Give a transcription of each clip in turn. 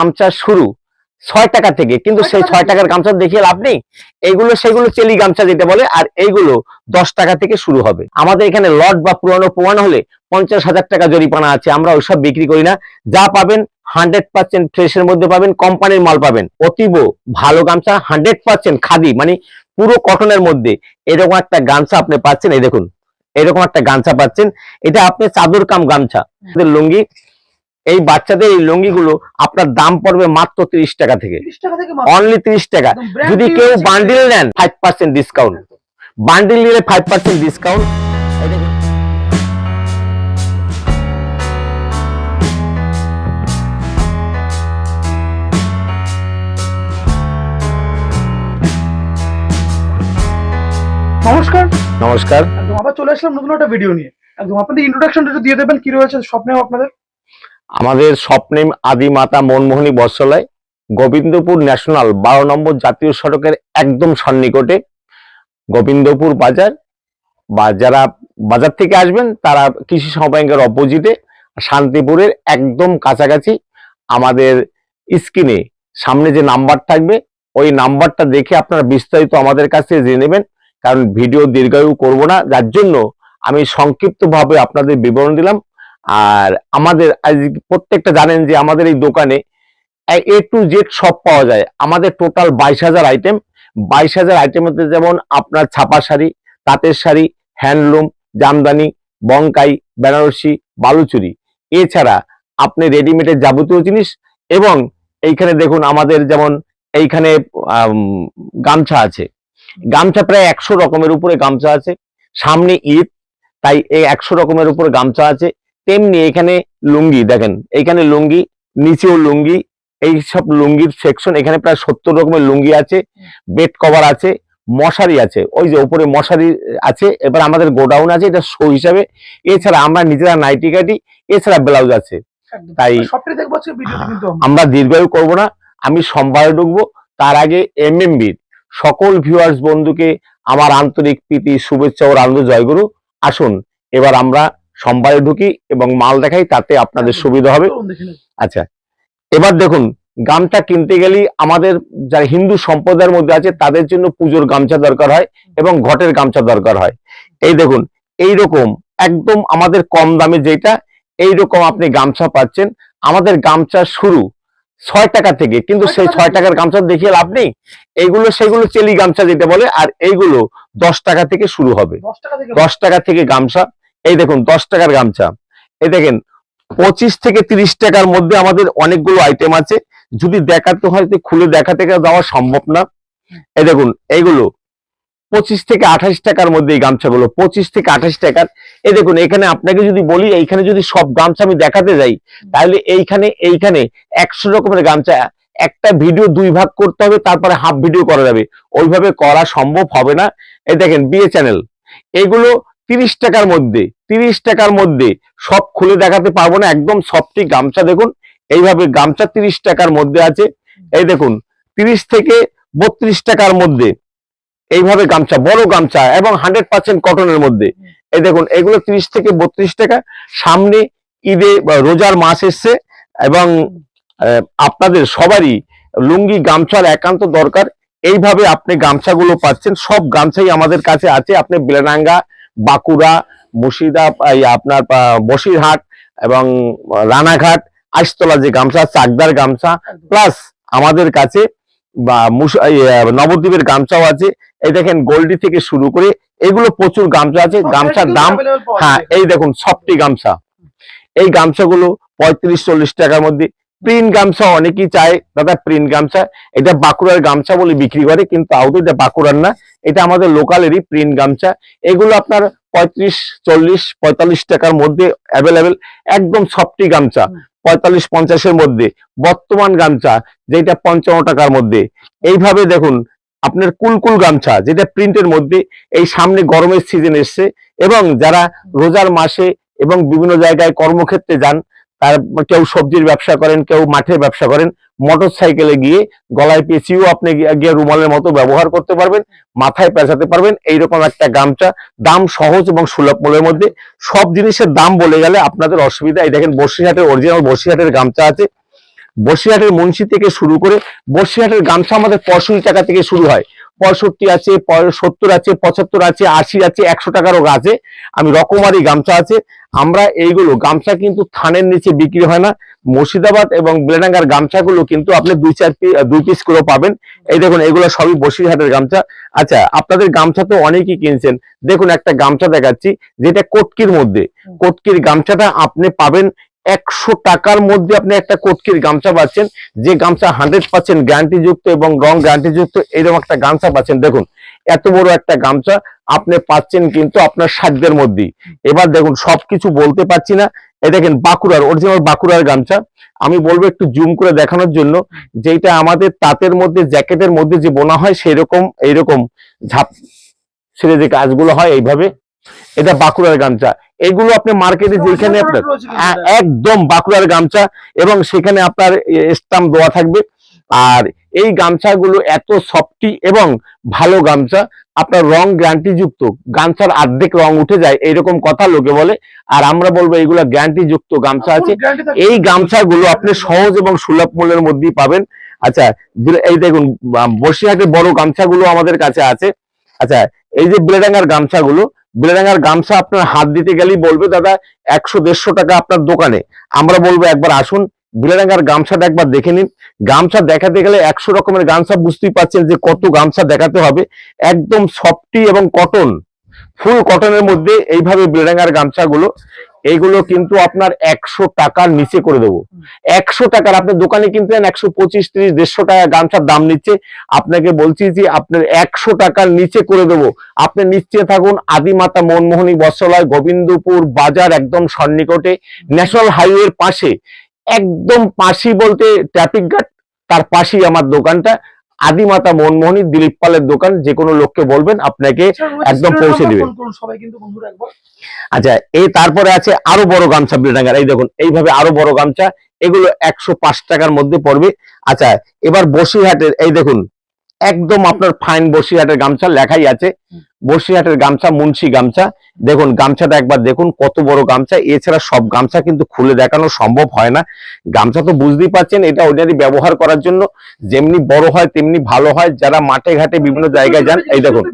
গামছা শুরু ছয় টাকা থেকে। কিন্তু সেই ছয় টাকার গামছা দেখিয়ে লাভ নেই। এইগুলো সেগুলো চেলি গামছা যেটা বলে আর এইগুলো দশ টাকা থেকে শুরু হবে। আমাদের এখানে লট বা পুরানো প্রমাণ হলে পঞ্চাশ হাজার টাকা জরিমানা আছে। আমরা ওইসব বিক্রি করি না। যা পাবেন হান্ড্রেড পার্সেন্ট ফ্রেশের মধ্যে পাবেন কোম্পানির মাল পাবেন। অতীব ভালো গামছা হান্ড্রেড পার্সেন্ট খাদি মানে পুরো কটনের মধ্যে। এরকম একটা গামছা আপনি পাচ্ছেন এই দেখুন। এরকম একটা গামছা পাচ্ছেন। এটা আপনি চাদর কাম গামছা। লুঙ্গি এই বাচ্চাদের এই লুঙ্গিগুলো আপনার দাম পড়বে মাত্র তিরিশ টাকা থেকে। 30 টাকা থেকে অনলি তিরিশ টাকা। যদি কেউ বান্ডিল নেন ফাইভ পার্সেন্ট ডিসকাউন্ট বান্ডিল নিলে ফাইভ পার্সেন্ট ডিসকাউন্ট নমস্কার। নমস্কার। আবার চলে আসলাম নতুন একটা ভিডিও নিয়ে। একদম আপনাদের ইন্ট্রোডাকশনটা একটু দিয়ে দেবেন কি রয়েছে স্বপ্নেও আপনাদের। আমাদের স্বপ্নেম আদি মাতা মনমোহনী বর্ষালয় গোবিন্দপুর ন্যাশনাল বারো নম্বর জাতীয় সড়কের একদম সন্নিকটে গোবিন্দপুর বাজার বা যারা বাজার থেকে আসবেন তারা কৃষি সমব্যাংকের অপোজিটে শান্তিপুরের একদম কাছাকাছি আমাদের স্ক্রিনে সামনে যে নাম্বার থাকবে, ওই নাম্বারটা দেখে আপনারা বিস্তারিত আমাদের কাছে জেনে নেবেন। কারণ ভিডিও দীর্ঘায়ু করব না। যার জন্য আমি সংক্ষিপ্তভাবে আপনাদের বিবরণ দিলাম। আর আমাদের প্রত্যেকটা জানেন যে আমাদের এই দোকানে এ টু জেড সব পাওয়া যায়। আমাদের টোটাল বাইশ হাজার আইটেম বাইশ হাজার আইটেমের মধ্যে যেমন আপনার ছাপা শাড়ি, তাঁতের শাড়ি হ্যান্ডলুম জামদানি বঙ্কাই বেনারসি, বালুচুরি। এছাড়া আপনি রেডিমেডের যাবতীয় জিনিস এবং এইখানে দেখুন আমাদের যেমন এইখানে গামছা আছে। গামছা প্রায় একশো রকমের উপরে গামছা আছে। সামনে ঈদ, তাই এই একশো রকমের উপরে গামছা আছে। তেমনি এখানে লুঙ্গি দেখেন এইখানে লুঙ্গি নিচেও লুঙ্গি এই সব লুঙ্গির সেকশন এখানে প্রায় সত্তর রকমের লুঙ্গি আছে বেড কভার আছে মশারি আছে ওই যে উপরে মশারি আছে এবার আমাদের গোডাউন আছে এটা শো হিসাবে এছাড়া আমরা নিজেরা নাইটি কাটি এছাড়া ব্লাউজ আছে তাই। আমরা দীর্ঘায়ু করব না আমি সোমবারে ঢুকবো তার আগে এম এমএমবির সকল ভিউয়ার্স বন্ধুকে আমার আন্তরিক প্রীতি শুভেচ্ছা ও আনন্দ জয়গুরু আসুন এবার আমরা সোমবারে ঢুকি এবং মাল দেখাই তাতে আপনাদের সুবিধা হবে। আচ্ছা এবার দেখুন গামছা কিনতে গেলেই আমাদের যারা হিন্দু সম্প্রদায়ের মধ্যে আছে তাদের জন্য পুজোর গামছা দরকার হয় এবং ঘটের গামছা দরকার হয়। এই দেখুন এই রকম একদম আমাদের কম দামে যেটা এই রকম আপনি গামছা পাচ্ছেন। আমাদের গামছা শুরু ছয় টাকা থেকে কিন্তু সেই ছয় টাকার গামছা দেখিয়ে লাভ নেই। এইগুলো সেগুলো চেলি গামছা যেটা বলে আর এইগুলো দশ টাকা থেকে শুরু হবে। 10 টাকা থেকে দশ টাকা থেকে গামছা এই দেখুন, দশ টাকার গামছা। এই দেখেন, পঁচিশ থেকে তিরিশ টাকার মধ্যে আমাদের অনেকগুলো আইটেম আছে। যদি দেখাতে হয় খুলে দেখাতে দেওয়া সম্ভব না। এই দেখুন, এইগুলো, পঁচিশ থেকে আঠাশ টাকার মধ্যে এই গামছাগুলো, পঁচিশ থেকে আঠাশ টাকার। এই দেখুন, এখানে আপনাকে যদি বলি, এইখানে যদি সব গামছা আমি দেখাতে যাই, তাহলে এইখানে এইখানে একশো রকমের গামছা। একটা ভিডিও দুই ভাগ করতে হবে, তারপরে হাফ ভিডিও করা যাবে। ওইভাবে করা সম্ভব হবে না। এই দেখেন, বিয়ে চ্যানেল এগুলো তিরিশ টাকার মধ্যে, তিরিশ টাকার মধ্যে সব খুলে দেখাতে পারব না, একদম সবটি গামছা দেখুন, এইভাবে গামছা তিরিশ টাকার মধ্যে আছে। এই দেখুন, তিরিশ থেকে বত্রিশ টাকার মধ্যে এইভাবে গামছা, বড় গামছা এবং হান্ড্রেড পার্সেন্ট কটনের মধ্যে। এই দেখুন, এগুলো তিরিশ থেকে বত্রিশ টাকা। সামনে ঈদে রোজার মাস এসছে এবং আপনাদের সবারই লুঙ্গি গামছার একান্ত দরকার। এইভাবে আপনি গামছাগুলো পাচ্ছেন, সব গামছাই আমাদের কাছে আছে। আপনি বেলানাঙ্গা বাঁকুড়া মুর্শিদা আপনার বসিরহাট এবং রানাঘাট আইসতলা যে গামছা চাকদার গামছা প্লাস আমাদের কাছে বা নবদ্বীপের গামছাও আছে। এই দেখেন গোল্ডি থেকে শুরু করে এগুলো প্রচুর গামছা আছে। গামছার দাম হ্যাঁ এই দেখুন সবটি গামছা। এই গামছাগুলো পঁয়ত্রিশ চল্লিশ টাকার মধ্যে। প্রিন্ট গামছা অনেকেই চায়। দাদা প্রিন্ট গামছা। এটা বাঁকুড়ার গামছা বলে বিক্রি করে কিন্তু আউট এটা বাঁকুড়ার না। এটা আমাদের লোকালেরই প্রিন্ট গামছা। এগুলো আপনার পঁয়ত্রিশ চল্লিশ পঁয়তাল্লিশ টাকার মধ্যে অ্যাভেলেবেল একদম সফটি গামছা। পঁয়তাল্লিশ পঞ্চাশের মধ্যে। বর্তমান গামছা যেটা পঞ্চান্ন টাকার মধ্যে। এইভাবে দেখুন আপনার কুলকুল গামছা যেটা প্রিন্টের মধ্যে এই সামনে গরমের সিজন এসছে। এবং যারা রোজার মাসে এবং বিভিন্ন জায়গায় কর্মক্ষেত্রে যান তার কেউ সবজির ব্যবসা করেন কেউ মাঠের ব্যবসা করেন মোটর সাইকেলে গিয়ে গলায় পেঁচিয়েও আপনি গিয়ে- রুমালের মতো ব্যবহার করতে পারবেন, মাথায় পেঁচাতে পারবেন, এইরকম একটা গামছা, দাম সহজ এবং সুলভ মূল্যের মধ্যে। সব জিনিসের দাম বলে গেলে আপনাদের অসুবিধা, এই দেখেন বসিরহাটের অরিজিনাল বসিরহাটের গামছা আছে। বসিরহাটের মুন্সি থেকে শুরু করে, বসিরহাটের গামছা আমাদের পঁয়ষট্টি টাকা থেকে শুরু হয়। পঁয়ষট্টি আছে সত্তর আছে পঁচাত্তর আছে আশি আছে একশো টাকারও আছে আমি রকমারি গামছা আছে। আমরা এইগুলো গামছা কিন্তু থানের নিচে বিক্রি হয় না। মুর্শিদাবাদ এবং বেলেডাঙ্গার গামছাগুলো কিন্তু আপনি দুই চার দুই পিস করে পাবেন। এই দেখুন এগুলো সবই বসিরহাটের গামছা। আচ্ছা আপনাদের গামছা তো অনেকেই কিনছেন। দেখুন একটা গামছা দেখাচ্ছি যেটা কোটকির মধ্যে। কোটকির গামছাটা আপনি পাবেন একশো টাকার মধ্যে আপনি একটা কোটকির গামছা পাচ্ছেন। যে গামছা হান্ড্রেড পার্সেন্ট গ্যারান্টি যুক্ত এবং রং গ্যারান্টি যুক্ত এরকম একটা গামছা পাচ্ছেন। দেখুন, এত বড় একটা গামছা আপনি পাচ্ছেন কিন্তু আপনার সাধ্যের মধ্যেই। এবার দেখুন, সবকিছু বলতে পারছি না। এ দেখেন, বাঁকুড়ার অরিজিনাল বাঁকুড়ার গামছা। আমি বলব একটু জুম করে দেখানোর জন্য। যেটা আমাদের তাঁতের মধ্যে, জ্যাকেটের মধ্যে যে বোনা হয় সেই রকম এইরকম ঝাপ ছেড়ে যে কাজগুলো হয় এইভাবে। এটা বাঁকুড়ার গামছা। এগুলো আপনি মার্কেটে যেখানে আপনার। একদম বাঁকুড়ার গামছা এবং সেখানে আপনার স্টাম্প দেওয়া থাকবে। আর এই গামছাগুলো এত সফটি এবং ভালো গামছা আপনার রং গ্যারান্টি যুক্ত গামছার অর্ধেক রং উঠে যায় এইরকম কথা লোকে বলে। আর আমরা বলব এইগুলো গ্যারান্টি যুক্ত গামছা আছে। এই গামছাগুলো আপনি সহজ এবং সুলভ মূল্যের মধ্যেই পাবেন। আচ্ছা এই দেখুন বসিরহাটের বড় গামছাগুলো আমাদের কাছে আছে। আচ্ছা এই যে বেলেডাঙ্গার গামছাগুলো বেলেডাঙ্গার গামছা আপনার হাত দিতে গেলেই বলবে, দাদা, একশো দেড়শো টাকা আপনার দোকানে। আমরা বলব, একবার আসুন বেলেডাঙ্গার গামছাটা একবার দেখে নিন। গামছা দেখাতে গেলে একশো রকমের গামছা বুঝতেই পারছেন যে কত গামছা দেখাতে হবে। একদম সফটি এবং কটন, ফুল কটনের মধ্যে এইভাবে বেলেডাঙ্গার গামছাগুলো এইগুলো কিন্তু আপনার একশো টাকার নিচে করে দেবো। একশো টাকার আপনার দোকানে কিনতে একশো পঁচিশ, ত্রিশ, দেড়শো টাকা গামছার দাম নিচ্ছে। আপনাকে বলছি যে আপনার একশো টাকার নিচে করে দেবো। আপনি নিশ্চয় থাকুন, আদিমাতা মনমোহনী বস্ত্রালয়, গোবিন্দপুর বাজার একদম সন্নিকটে, ন্যাশনাল হাইওয়ের পাশে। একদম পাশি বলতে ট্রাফিক গার্ড তার পাশেই আমার দোকানটা। আদিমাতা মনমোহনী দিলীপ পালের দোকান যে কোনো লোককে বলবেন আপনাকে একদম পৌঁছে দিবেন আচ্ছা এই তারপরে আছে আরও বড় গামছা বিলেডাঙ্গার এই দেখুন এইভাবে আরও বড় গামছা এগুলো একশো পাঁচ টাকার মধ্যে পড়বে। আচ্ছা এবার বসিরহাটের এই দেখুন একদম আপনার ফাইন বসিরহাটের গামছা লেখাই আছে। বসিরহাটের গামছা মুন্সি গামছা। দেখুন গামছাটা একবার দেখুন কত বড় গামছা। এছাড়া সব গামছা কিন্তু খুলে দেখানো সম্ভব হয় না। গামছা তো বুঝতেই পারছেন এটা অর্ডিনারি ব্যবহার করার জন্য যেমনি বড় হয় তেমনি ভালো হয়। যারা মাঠে ঘাটে বিভিন্ন জায়গায় যান এই দেখুন।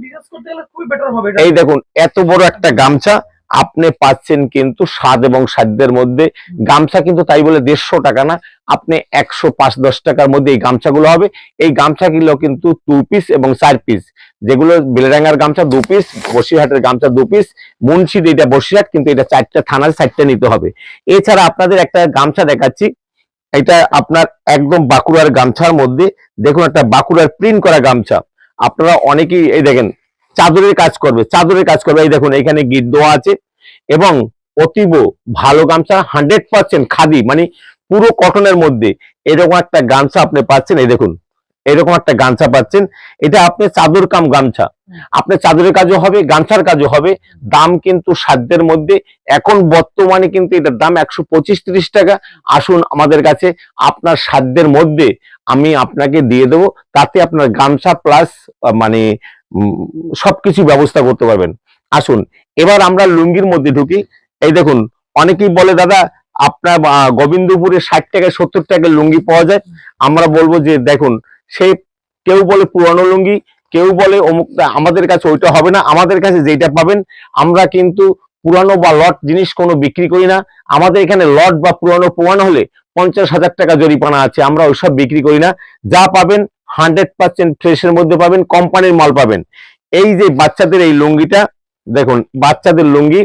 এই দেখুন এত বড় একটা গামছা। আপনি পাচ্ছেন কিন্তু স্বাদ এবং সাধ্যের মধ্যে। গামছা কিন্তু তাই বলে দেড়শো টাকা না, আপনি একশো পাঁচ দশ টাকার মধ্যে এই গামছাগুলো হবে। এই গামছা গামছাগুলো কিন্তু টু পিস এবং চার পিস যেগুলো বেলেডাঙ্গার গামছা দু পিস বসিরহাটের গামছা দু পিস মুন্সিদ এটা বসিরহাট, কিন্তু এটা চারটা থানার চারটা নিতে হবে। এছাড়া আপনাদের একটা গামছা দেখাচ্ছি। এটা আপনার একদম বাঁকুড়ার গামছার মধ্যে। দেখুন একটা বাঁকুড়ার প্রিন্ট করা গামছা। আপনারা অনেকেই এই দেখেন চাদরের কাজ করবে, চাদরের কাজ করবে। এই দেখুন, এখানে গিট দেওয়া আছে এবং অতীব ভালো গামছা হান্ড্রেড পার্সেন্ট খাদি মানে পুরো কটনের মধ্যে। এরকম একটা গামছা আপনি পাচ্ছেন, এই দেখুন, এরকম একটা গামছা পাচ্ছেন। এটা আপনি চাদর কাম গামছা। আপনার চাদরের কাজও হবে, গামছার কাজও হবে। দাম কিন্তু সাধ্যের মধ্যে। এখন বর্তমানে কিন্তু এটার দাম একশো পঁচিশ তিরিশ টাকা। আসুন আমাদের কাছে, আপনার সাধ্যের মধ্যে আমি আপনাকে দিয়ে দেবো। তাতে আপনার গামছা প্লাস মানে সবকিছু ব্যবস্থা করতে পারবেন। আসুন, এবার আমরা লুঙ্গির মধ্যে ঢুকি। এই দেখুন, অনেকেই বলে, দাদা, আপনার গোবিন্দপুরে ষাট টাকায়, সত্তর টাকায় লুঙ্গি পাওয়া যায়? আমরা বলব যে, দেখুন, সে কেউ বলে পুরানো লুঙ্গি, কেউ বলে অমুক, আমাদের কাছে ওইটা হবে না। আমাদের কাছে যেটা পাবেন, আমরা কিন্তু পুরানো বা লট জিনিস কোনো বিক্রি করি না। আমাদের এখানে লট বা পুরানো প্রমাণ হলে পঞ্চাশ হাজার টাকা জরিপানা আছে। আমরা ওইসব বিক্রি করি না। যা পাবেন হান্ড্রেড পার্সেন্ট ফ্রেশের মধ্যে পাবেন কোম্পানির মাল পাবেন। এই যে বাচ্চাদের এই লুঙ্গিটা দেখুন বাচ্চাদের লুঙ্গি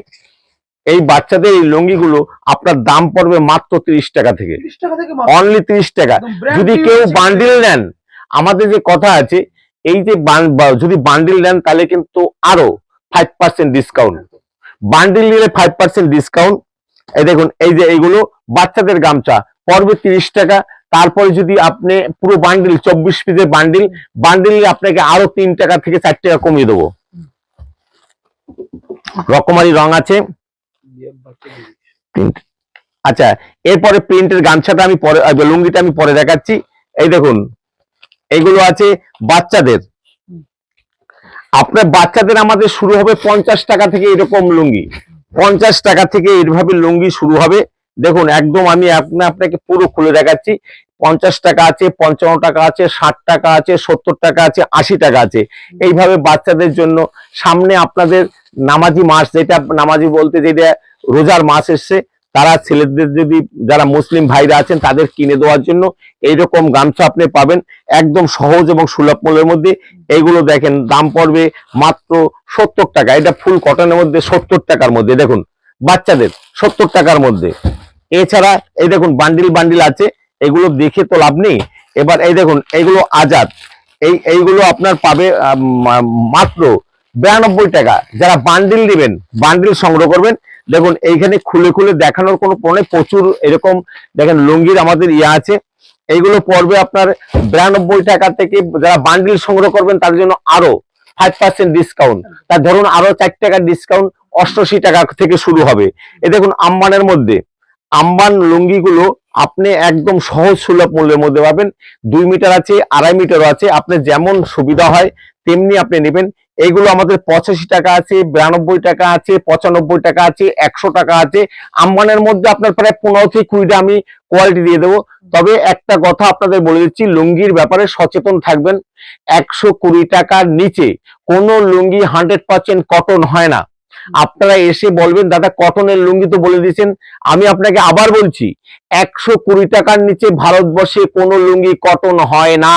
এই বাচ্চাদের এই লুঙ্গিগুলো আপনার দাম পড়বে মাত্র তিরিশ টাকা থেকে। 30 টাকা থেকে অনলি তিরিশ টাকা। যদি কেউ বান্ডিল নেন আমাদের যে কথা আছে এই যে যদি বান্ডিল নেন তাহলে কিন্তু আরও ফাইভ পার্সেন্ট ডিসকাউন্ট বান্ডিল নিলে ফাইভ পার্সেন্ট ডিসকাউন্ট এই দেখুন এই যে এইগুলো বাচ্চাদের গামছা পড়বে তিরিশ টাকা তারপরে যদি আপনি পুরো বান্ডিল চব্বিশ পিসের বান্ডিল বান্ডিল আপনাকে আরও তিন টাকা থেকে চার টাকা কমিয়ে দেবো। রকমারি রং আছে। আচ্ছা এরপরে প্রিন্টের গামছাটা আমি পরে লুঙ্গিটা আমি পরে দেখাচ্ছি। এই দেখুন এইগুলো আছে বাচ্চাদের। আপনার বাচ্চাদের আমাদের শুরু হবে পঞ্চাশ টাকা থেকে এরকম লুঙ্গি। পঞ্চাশ টাকা থেকে এইভাবে লুঙ্গি শুরু হবে। দেখুন, একদম আমি আপনা আপনাকে পুরো খুলে দেখাচ্ছি। পঞ্চাশ টাকা আছে, পঞ্চান্ন টাকা আছে, ষাট টাকা আছে, সত্তর টাকা আছে, আশি টাকা আছে। এইভাবে বাচ্চাদের জন্য সামনে আপনাদের নামাজি মাস, যেটা নামাজি বলতে যেটা রোজার মাস এসছে, তারা ছেলেদের যদি যারা মুসলিম ভাইরা আছেন, তাদের কিনে দেওয়ার জন্য এইরকম গামছা আপনি পাবেন একদম সহজ এবং সুলভ মূল্যের মধ্যে। এইগুলো দেখেন, দাম পড়বে মাত্র সত্তর টাকা। এটা ফুল কটনের মধ্যে সত্তর টাকার মধ্যে। দেখুন, বাচ্চাদের সত্তর টাকার মধ্যে। এছাড়া এই দেখুন বান্ডিল বান্ডিল আছে। এগুলো দেখে তো লাভ নেই। এবার এই দেখুন এইগুলো আজাদ। এই, এইগুলো আপনার পাবে মাত্র বিরানব্বই টাকা। যারা বান্ডিল নেবেন বান্ডিল সংগ্রহ করবেন, দেখুন, এইখানে খুলে খুলে দেখানোর কোনো পণে প্রচুর এরকম, দেখেন, লুঙ্গির আমাদের ইয়ে আছে। এইগুলো পড়বে আপনার বিরানব্বই টাকা থেকে, যারা বান্ডিল সংগ্রহ করবেন, তার জন্য আরও ফাইভ পার্সেন্ট ডিসকাউন্ট তার ধরুন, আরও চার টাকার ডিসকাউন্ট অষ্টআশি টাকা থেকে শুরু হবে। এ দেখুন, আম্বানের মধ্যে। আম্বান লুঙ্গিগুলো আপনি একদম সহজ সুলভ মূল্যের মধ্যে পাবেন। দুই মিটার আছে, আড়াই মিটারও আছে আপনি যেমন সুবিধা হয় তেমনি আপনি নেবেন। এইগুলো আমাদের পঁচাশি টাকা আছে, বিরানব্বই টাকা আছে, পঁচানব্বই টাকা আছে, একশো টাকা আছে। আম্বানের মধ্যে আপনার প্রায় পনেরো থেকে কুড়িটা আমি কোয়ালিটি দিয়ে দেবো। তবে একটা কথা আপনাদের বলে দিচ্ছি, লুঙ্গির ব্যাপারে সচেতন থাকবেন। একশো কুড়ি টাকার নিচে কোনো লুঙ্গি হান্ড্রেড পার্সেন্ট কটন হয় না। আপনারা এসে বলবেন দাদা কটনের লুঙ্গি তো বলে দিয়েছেন আমি আপনাকে আবার বলছি একশো কুড়ি টাকার নিচে ভারতবর্ষে কোনো লুঙ্গি কটন হয় না।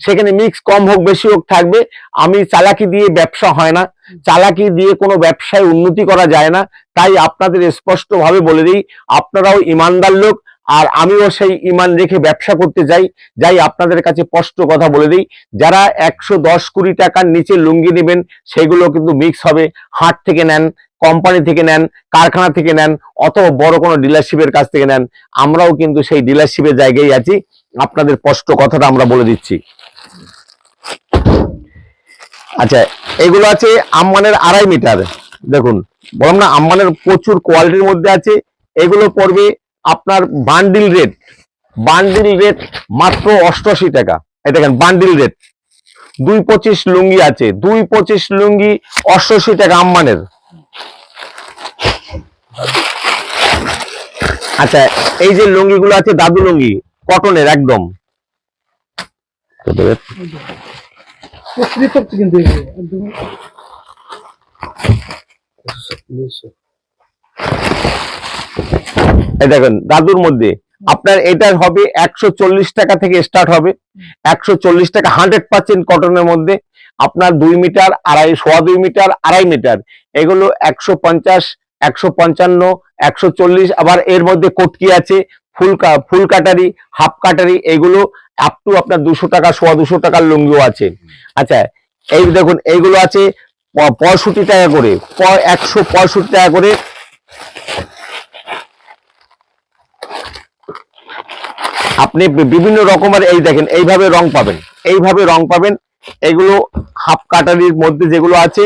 সেখানে মিক্স কম হোক বেশি হোক থাকবে। আমি চালাকি দিয়ে ব্যবসা হয় না। চালাকি দিয়ে কোনো ব্যবসায় উন্নতি করা যায় না। তাই আপনাদের স্পষ্টভাবে বলে দিই আপনারাও ইমানদার লোক আর আমিও সেই ইমান রেখে ব্যবসা করতে যাই যাই আপনাদের কাছে স্পষ্ট কথা বলে দিই, যারা একশো দশ কুড়ি টাকার নিচে লুঙ্গি নেবেন, সেগুলো কিন্তু মিক্স হবে, হাট থেকে নেন কোম্পানি থেকে নেন, কারখানা থেকে নেন, অথবা বড় কোনো ডিলারশিপের কাছ থেকে নেন, আমরাও কিন্তু সেই ডিলারশিপের জায়গায় আছি। আপনাদের স্পষ্ট কথাটা আমরা বলে দিচ্ছি। আচ্ছা এগুলো আছে আম্মানের আড়াই মিটার। দেখুন, বললাম না আম্মানের প্রচুর কোয়ালিটির মধ্যে আছে। এগুলো পড়বে আপনার বান্ডিল রেট বান্ডিল রেট মাত্র অষ্টআশি টাকা। এই দেখেন বান্ডিল রেট দুই পঁচিশ লুঙ্গি আছে, দুই পঁচিশ লুঙ্গি অষ্টআশি টাকা আম্মানের। আচ্ছা এই যে লুঙ্গিগুলো আছে, দাদু লুঙ্গি কটনের একদম। এই দেখেন, দাদুর মধ্যে। আপনার এটার হবে একশো চল্লিশ টাকা থেকে স্টার্ট হবে। একশো চল্লিশ টাকা হান্ড্রেড পার্সেন্ট কটনের মধ্যে। আপনার দুই মিটার, আড়াই, সোয়া দুই মিটার, আড়াই মিটার। এগুলো একশো পঞ্চাশ, একশো পঞ্চান্ন, একশো চল্লিশ। আবার এর মধ্যে কটকি আছে, ফুল ফুল কাটারি, হাফ কাটারি, এগুলো আপ টু আপনার দুশো টাকা, সোয়া দুশো টাকার লুঙ্গিও আছে। আচ্ছা এই দেখুন, এইগুলো আছে পঁয়ষট্টি টাকা করে একশো পঁয়ষট্টি টাকা করে আপনি বিভিন্ন রকমের এই দেখেন, এইভাবে রং পাবেন, এইভাবে রং পাবেন। এগুলো হাফ কাটারির মধ্যে যেগুলো আছে,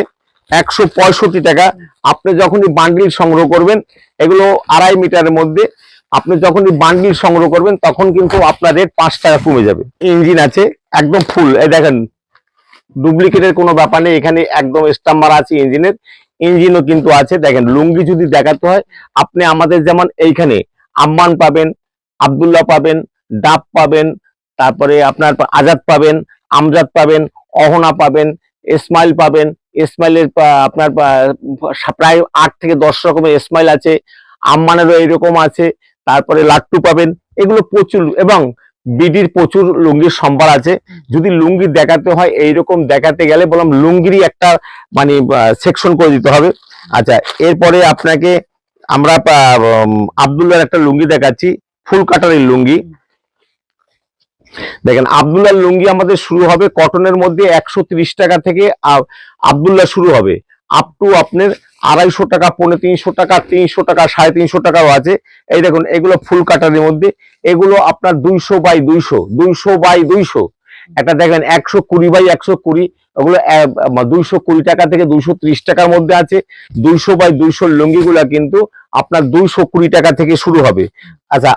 একশো পঁয়ষট্টি টাকা। আপনি যখনই বান্ডিল সংগ্রহ করবেন, এগুলো আড়াই মিটারের মধ্যে, আপনি যখনই বান্ডিল সংগ্রহ করবেন, তখন কিন্তু আপনার রেট পাঁচ টাকা কমে যাবে। ইঞ্জিন আছে, একদম ফুল এই দেখেন ডুপ্লিকেটের কোনো ব্যাপার নেই, এখানে একদম স্টাম্প মারা আছে ইঞ্জিনের। ইঞ্জিনও কিন্তু আছে, দেখেন, লুঙ্গি যদি দেখাতে হয়, আপনি আমাদের যেমন এইখানে আম্মান পাবেন, আবদুল্লাহ পাবেন ডাব পাবেন, তারপরে আপনার আজাদ পাবেন, আমজাদ পাবেন, অহনা পাবেন ইসমাইল পাবেন ইসমাইলের আপনার প্রায় আট থেকে দশ রকমের ইসমাইল আছে, আম্মানেরও এরকম আছে, তারপরে লাট্টু পাবেন, এগুলো প্রচুর, এবং বিডির প্রচুর লুঙ্গির সম্ভার আছে, যদি লুঙ্গি দেখাতে হয়, এইরকম দেখাতে গেলে বললাম লুঙ্গিরই একটা মানে সেকশন করে দিতে হবে। আচ্ছা এরপরে আপনাকে আমরা আব্দুল্লাহর একটা লুঙ্গি দেখাচ্ছি ফুল কাটারের লুঙ্গি। দেখেন, আব্দুল্লাহ লুঙ্গি আমাদের শুরু হবে কটনের মধ্যে একশো ত্রিশ টাকা থেকে আব্দুল্লাহ শুরু হবে। আপ টু আপনার আড়াইশো টাকা, পৌনে তিনশো টাকা তিনশো টাকা, সাড়ে তিনশো টাকাও আছে। এই দেখুন, এগুলো ফুল কাটারের মধ্যে। এগুলো আপনার দুইশো বাই দুইশো দুইশো বাই দুইশো। একটা দেখেন, একশো কুড়ি বাই একশো কুড়ি। ওগুলো দুইশো কুড়ি টাকা থেকে দুইশো ত্রিশ টাকার মধ্যে আছে। দুইশো বাই দুইশো লুঙ্গিগুলো কিন্তু আপনার দুইশো কুড়ি টাকা থেকে শুরু হবে। আচ্ছা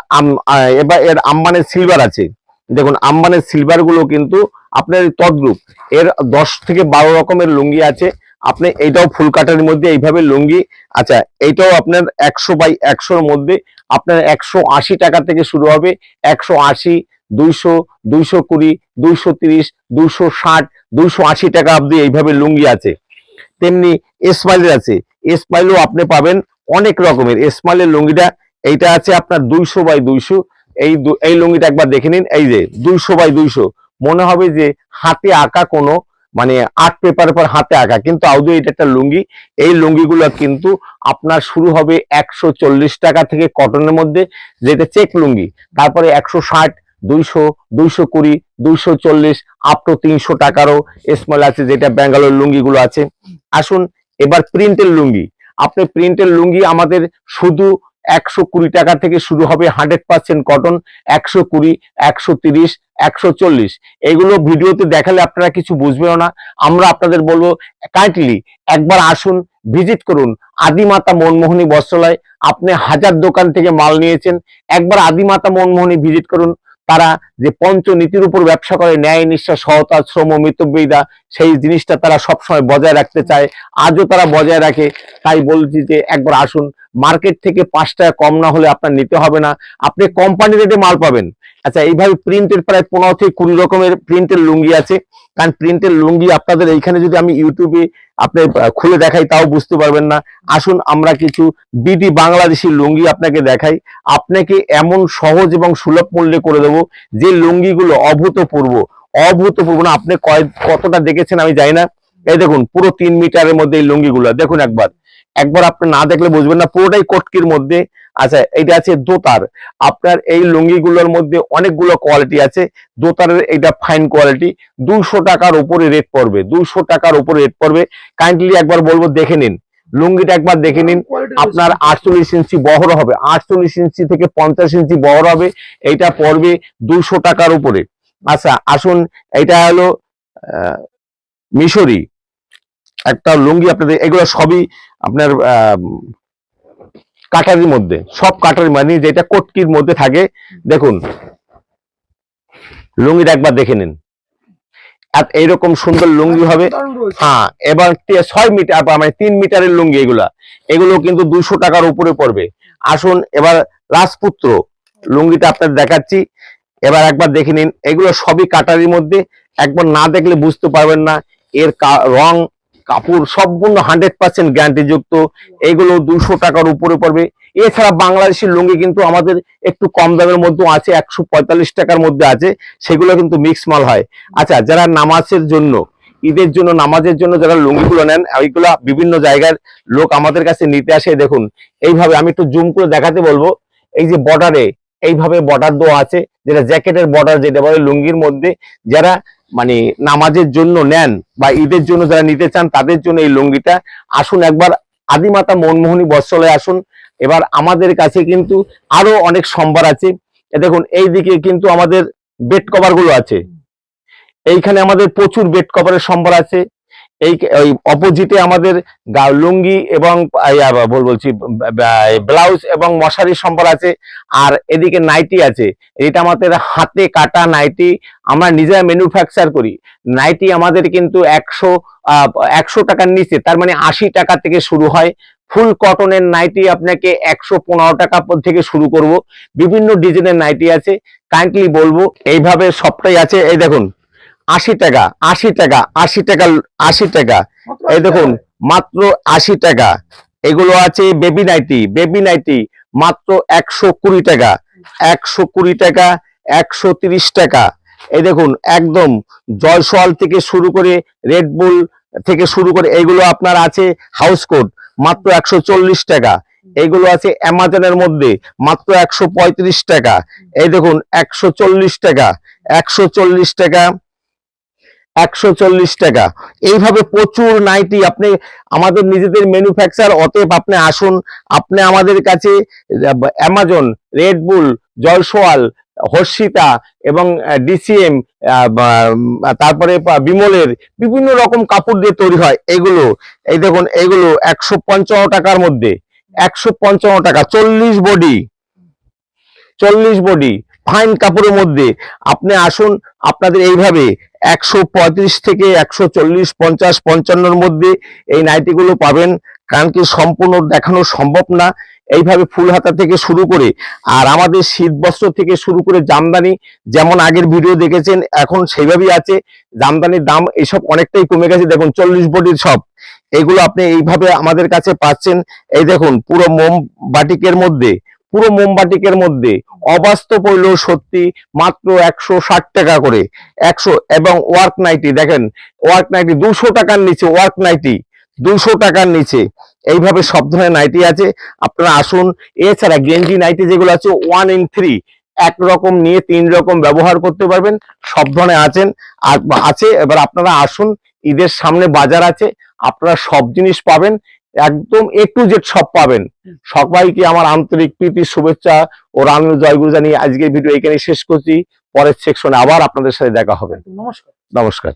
এবার এর আম্বানের সিলভার আছে। দেখুন, আম্বানের সিলভারগুলো কিন্তু আপনার তদ্রুপ। এর দশ থেকে বারো রকমের লুঙ্গি আছে। আপনি এইটাও ফুল কাটার মধ্যে এইভাবে লুঙ্গি। আচ্ছা এইটাও আপনার একশো বাই একশোর মধ্যে। আপনার একশো আশি টাকা থেকে শুরু হবে। একশো আশি, দুইশো দুইশো কুড়ি, দুইশো তিরিশ, দুইশো ষাট, দুইশো আশি টাকা অব্দি এইভাবে লুঙ্গি আছে। তেমনি এসমাইলের আছে। এসমাইলও আপনি পাবেন অনেক রকমের। এসমাইলের লুঙ্গিটা, এইটা আছে আপনার দুইশো বাই দুইশো। এই এই লুঙ্গিটা একবার দেখে নিন। এই যে দুইশো বাই দুইশো। মনে হবে যে হাতে আঁকা কোনো মানে আর্ট পেপারের পর হাতে আঁকা, কিন্তু আউদিও এটা একটা লুঙ্গি। এই লুঙ্গিগুলো কিন্তু আপনার শুরু হবে একশো চল্লিশ টাকা থেকে কটনের মধ্যে, যেটা চেক লুঙ্গি। তারপরে একশো ষাট, দুইশো দুইশো কুড়ি, দুইশো চল্লিশ আপ টু তিনশো টাকারও স্মল আছে যেটা ব্যাঙ্গালোর লুঙ্গিগুলো আছে। আসুন, এবার প্রিন্টের লুঙ্গি। আপনি প্রিন্টের লুঙ্গি আমাদের শুধু একশো কুড়ি টাকা থেকে শুরু হবে হান্ড্রেড পার্সেন্ট কটন, একশো কুড়ি, একশো তিরিশ, একশো চল্লিশ। এগুলো ভিডিওতে দেখালে আপনারা কিছু বুঝবেন না। আমরা আপনাদের বলব কাইন্ডলি একবার আসুন ভিজিট করুন আদিমাতা মনমোহনী বস্ত্রালয়। আপনি হাজার দোকান থেকে মাল নিয়েছেন, একবার আদিমাতা মনমোহনী ভিজিট করুন। তারা যে পঞ্চনীতির উপর ব্যবসা করে, ন্যায় নিষ্ঠা সহতা শ্রম, মিতব্যয়িতা, সেই জিনিসটা তারা সবসময় বজায় রাখতে চায়। আজও তারা বজায় রাখে। তাই বলছি যে একবার আসুন মার্কেট থেকে পাঁচ টাকা কম না হলে আপনার নিতে হবে না। আপনি কোম্পানি রেটে মাল পাবেন। আচ্ছা এইভাবে প্রিন্টের প্রায় পনেরো থেকে কুড়ি রকমের প্রিন্টের লুঙ্গি আছে। কারণ প্রিন্টের লুঙ্গি আপনাদের এইখানে যদি আমি ইউটিউবে আপনি খুলে দেখাই, তাও বুঝতে পারবেন না। আসুন, আমরা কিছু বিডি বাংলাদেশি লুঙ্গি আপনাকে দেখাই। আপনাকে এমন সহজ এবং সুলভ মূল্যে করে দেবো যে লুঙ্গিগুলো অভূতপূর্ব। অভূতপূর্ব না, আপনি কয় কতটা দেখেছেন আমি জানি না। এই দেখুন, পুরো তিন মিটারের মধ্যে এই লুঙ্গিগুলো। দেখুন একবার। একবার আপনি না দেখলে বুঝবেন না পুরোটাই কটকির মধ্যে আচ্ছা এটা আছে দোতার। আপনার এই লুঙ্গিগুলোর মধ্যে অনেকগুলো কোয়ালিটি আছে। দোতারের এটা ফাইন কোয়ালিটি দুশো টাকার উপরে রেট পড়বে। দুশো টাকার উপরে রেট পড়বে। কাইন্ডলি একবার বলব দেখে নিন। লুঙ্গিটা একবার দেখে নিন। আপনার আটচল্লিশ ইঞ্চি বহর হবে। আটচল্লিশ ইঞ্চি থেকে পঞ্চাশ ইঞ্চি বহর হবে। এইটা পড়বে দুশো টাকার উপরে। আচ্ছা আসুন এটা হলো মিশরি। একটা লুঙ্গি আপনাদের, এগুলো সবই আপনার কাটারির মধ্যে, সব কাটারি মানে যেটা কটকির মধ্যে থাকে। দেখুন, লুঙ্গিটা একবার দেখে নিন। আর এইরকম সুন্দর লুঙ্গি হবে। হ্যাঁ এবার ছয় মিটার মানে তিন মিটারের লুঙ্গি এগুলা। এগুলো কিন্তু দুশো টাকার উপরে পড়বে। আসুন, এবার রাজপুত্র, লুঙ্গিটা আপনার দেখাচ্ছি। এবার একবার দেখে নিন। এগুলো সবই কাটারির মধ্যে। একবার না দেখলে বুঝতে পারবেন না। এর রং কাপড় সম্পূর্ণ হান্ড্রেড পার্সেন্ট গ্যারান্টি যুক্ত এগুলো দুশো টাকার উপরে পড়বে। এছাড়া বাংলাদেশি লুঙ্গি কিন্তু আমাদের একটু কম দামের মধ্যে আছে, একশো পঁয়তাল্লিশ টাকার মধ্যে আছে, সেগুলো কিন্তু মিক্স মাল হয়। আচ্ছা যারা নামাজের জন্য, ঈদের জন্য, নামাজের জন্য যারা লুঙ্গিগুলো নেন ওইগুলা বিভিন্ন জায়গার লোক আমাদের কাছে নিতে আসে, দেখুন। এইভাবে আমি একটু জুম করে দেখাতে বলব, এই যে বর্ডারে এইভাবে বর্ডার দেওয়া আছে, যেটা জ্যাকেটের বর্ডার যেটা বলে লুঙ্গির মধ্যে, যারা মানে নামাজের জন্য নেন বা ঈদের জন্য যারা নিতে চান, তাদের জন্য এই লুঙ্গিটা। আসুন একবার, আদিমাতা মনমোহনী বস্ত্রালয়ে আসুন। এবার আমাদের কাছে কিন্তু আরও অনেক সম্ভার আছে। দেখুন, এই দিকে কিন্তু আমাদের বেড কভারগুলো আছে। এইখানে আমাদের প্রচুর বেড কভারের সম্ভার আছে। এই অপোজিটে আমাদের লুঙ্গি এবং বল, বলছি ব্লাউজ এবং মশারির সম্ভার আছে, আর এদিকে নাইটি আছে। এটা আমাদের হাতে কাটা নাইটি আমরা নিজেরা ম্যানুফ্যাকচার করি। নাইটি আমাদের কিন্তু একশো একশো টাকার নিচে, তার মানে আশি টাকা থেকে শুরু হয়। ফুল কটনের নাইটি আপনাকে একশো পনেরো টাকা থেকে শুরু করব। বিভিন্ন ডিজাইনের নাইটি আছে। কাইন্ডলি বলব, এইভাবে সবটাই আছে। এই দেখুন আশি টাকা আশি টাকা আশি টাকা আশি টাকা। এই দেখুন মাত্র আশি টাকা। এগুলো আছে বেবি নাইটি বেবি নাইটি মাত্র একশো কুড়ি টাকা। একশো কুড়ি টাকা একশো তিরিশ টাকা। এই দেখুন একদম জয়সওয়াল থেকে শুরু করে রেডবুল থেকে শুরু করে এইগুলো আপনার আছে হাউস কোট মাত্র একশো চল্লিশ টাকা। এইগুলো আছে অ্যামাজনের মধ্যে মাত্র একশো পঁয়ত্রিশ টাকা। এই দেখুন একশো চল্লিশ টাকা একশো চল্লিশ টাকা। একশো চল্লিশ টাকা। এইভাবে প্রচুর নাইটি আপনি আমাদের নিজেদের ম্যানুফ্যাকচার অতএব আপনি আসুন, আপনি আমাদের কাছে অ্যামাজন রেডবুল জয়সওয়াল হর্ষিতা এবং ডিসিএম তারপরে বিমলের বিভিন্ন রকম কাপড় দিয়ে তৈরি হয়। এগুলো, এই দেখুন, এগুলো একশো পঞ্চান্ন টাকার মধ্যে। একশো পঞ্চান্ন টাকা, চল্লিশ বডি। চল্লিশ বডি ফাইন কাপড়ের মধ্যে। আপনি আসুন, আপনাদের এইভাবে একশো পঁয়ত্রিশ থেকে একশো চল্লিশ, পঞ্চাশ, পঞ্চান্নর মধ্যে এই নাইটিগুলো পাবেন। কারণ কি সম্পূর্ণ দেখানো সম্ভব না। এইভাবে ফুল হাতা থেকে শুরু করে আর আমাদের শীত বস্ত্র থেকে শুরু করে জামদানি যেমন আগের ভিডিও দেখেছেন, এখন সেইভাবেই আছে। জামদানির দাম এসব অনেকটাই কমে গেছে। দেখুন, চল্লিশ বডির সব। এগুলো আপনি এইভাবে আমাদের কাছে পাচ্ছেন। এই দেখুন, পুরো মোম বাটিকের মধ্যে পুরো মোমবাটিকের মধ্যে। অবাস্তব হইলেও সত্যি মাত্র একশো ষাট টাকা করে। একশো এবং ওয়ার্ক নাইটি, দেখেন, ওয়ার্ক নাইটি দুশো টাকার নিচে, ওয়ার্ক নাইটি দুশো টাকার নিচে। এইভাবে সব ধরনের নাইটি আছে। আপনারা আসুন, এছাড়া গেঞ্জি নাইটি যেগুলো আছে, ওয়ান ইন থ্রি, এক রকম নিয়ে তিন রকম ব্যবহার করতে পারবেন, সব ধরনের আছেন আছে। এবার আপনারা আসুন, ঈদের সামনে বাজার আছে, আপনারা সব জিনিস পাবেন। একদম এ টু জেড সব পাবেন। সবাইকে আমার আন্তরিক প্রীতি শুভেচ্ছা ও রানু জয়গুরু জানিয়ে আজকে ভিডিও এখানে শেষ করছি। পরের সেকশনে আবার আপনাদের সাথে দেখা হবে। নমস্কার। নমস্কার।